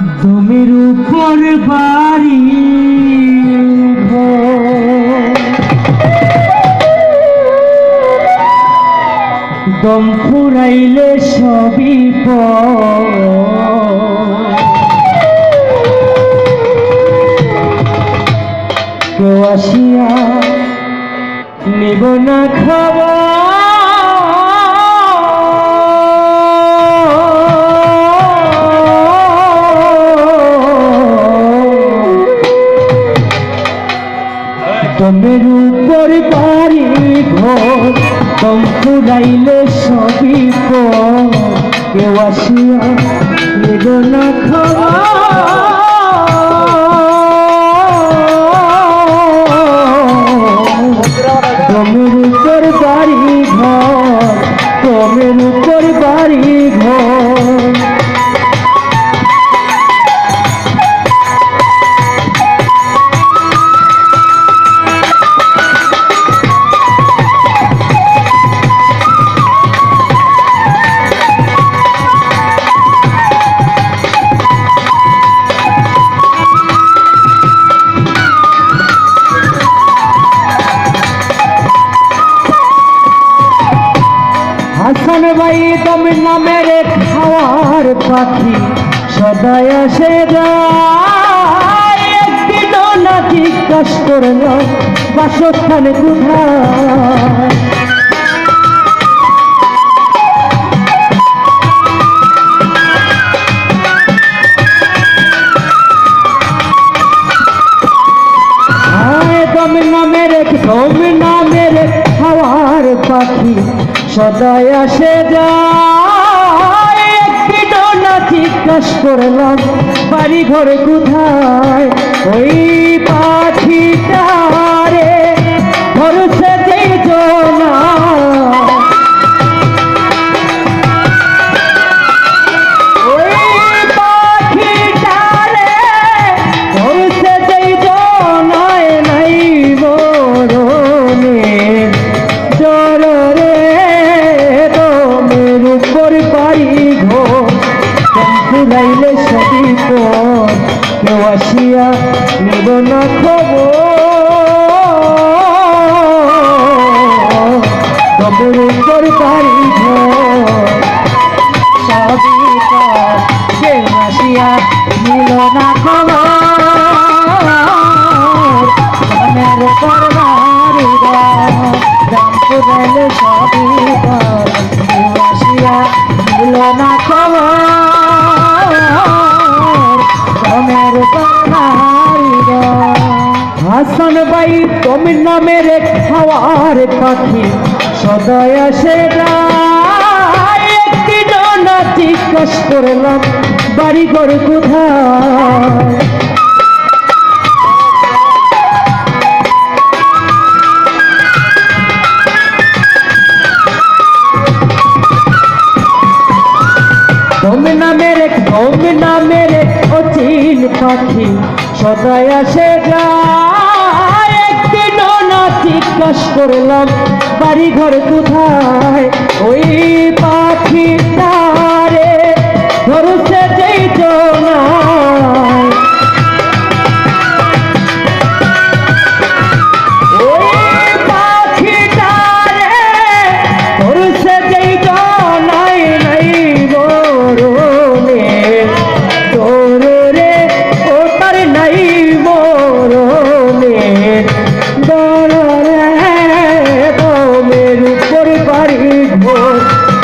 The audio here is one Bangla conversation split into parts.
জমির উপর বাড়ি। দম ফুরাইলে সবই। কেউ আসিয়া নিব না খাবার তম ফুরাইলে সবই কেউ আসিয়া নিব না খাবার। তোমের উপর বাড়ি ঘর তোমের উপর বাড়ি নামের খাওয়ার পাখি। সদাই আসে যায়, একদিনও না জিজ্ঞাস করল কোথায়? দম খাওয়ার পাখি। সদাই আসে না জিজ্ঞাস করলাম বাড়ি ঘরে কোথায়? ওই পাখিটারে আসিয়া নিব না খবর। দমের হাসান ভাই, তুমি নামের খাওয়ার পাখি। সদয় আসে না জিজ্ঞাস করলাম বাড়ি ঘর কোথায়? তুমি নামের এক তুমি নামের এক অচিন পাখি। সদাই আসে না জিজ্ঞাস করলাম বাড়ি ঘর কোথায়? ওই পাখি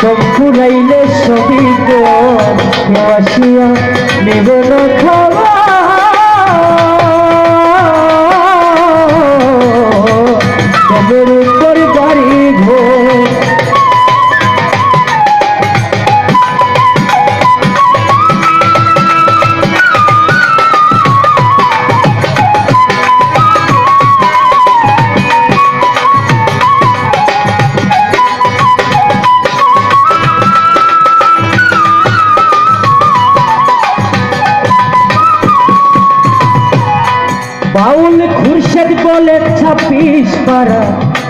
সব ফুরাইলে সবই তো আসিয়া বাউল খুরশেদ বলে ছাপিস পারা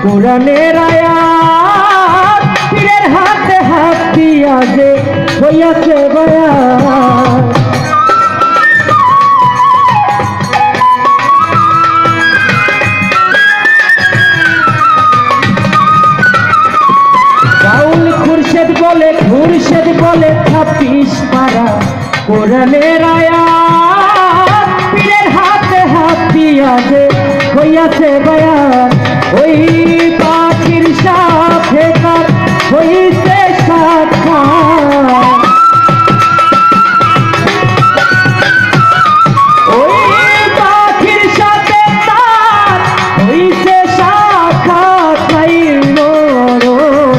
কোরআনের আয়াত। পীরের হাতে হাত দিয়া যে হইয়াছে বয়া বাউল খুরশেদ বলে খুরশেদ বলে ছাপিস পারা কোরআনের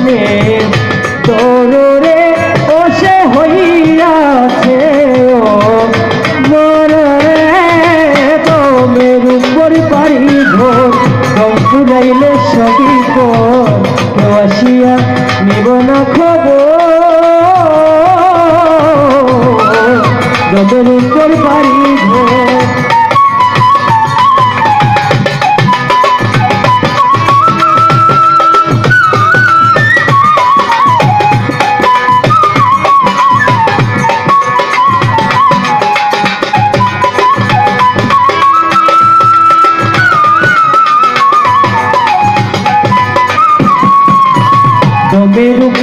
মরণে তরুরে ও সে হইয়াছে ও। মরণে তোমের উপর পারি ঘোর কম ফুরাইলে সবই কেউ আসিয়া নিব না খবর। উপর পারি ঘোর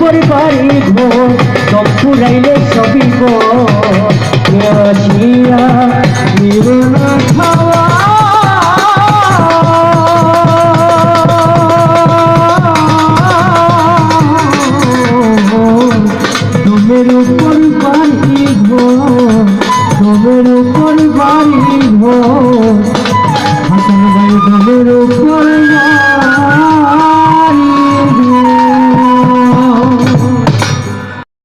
উপর বাড়ি ঘর সব ফুরাইলে সবই গিয়া নিরুনা খাওয়া? তোদের উপর বাড়ি ঘর তোদের উপর বাড়ি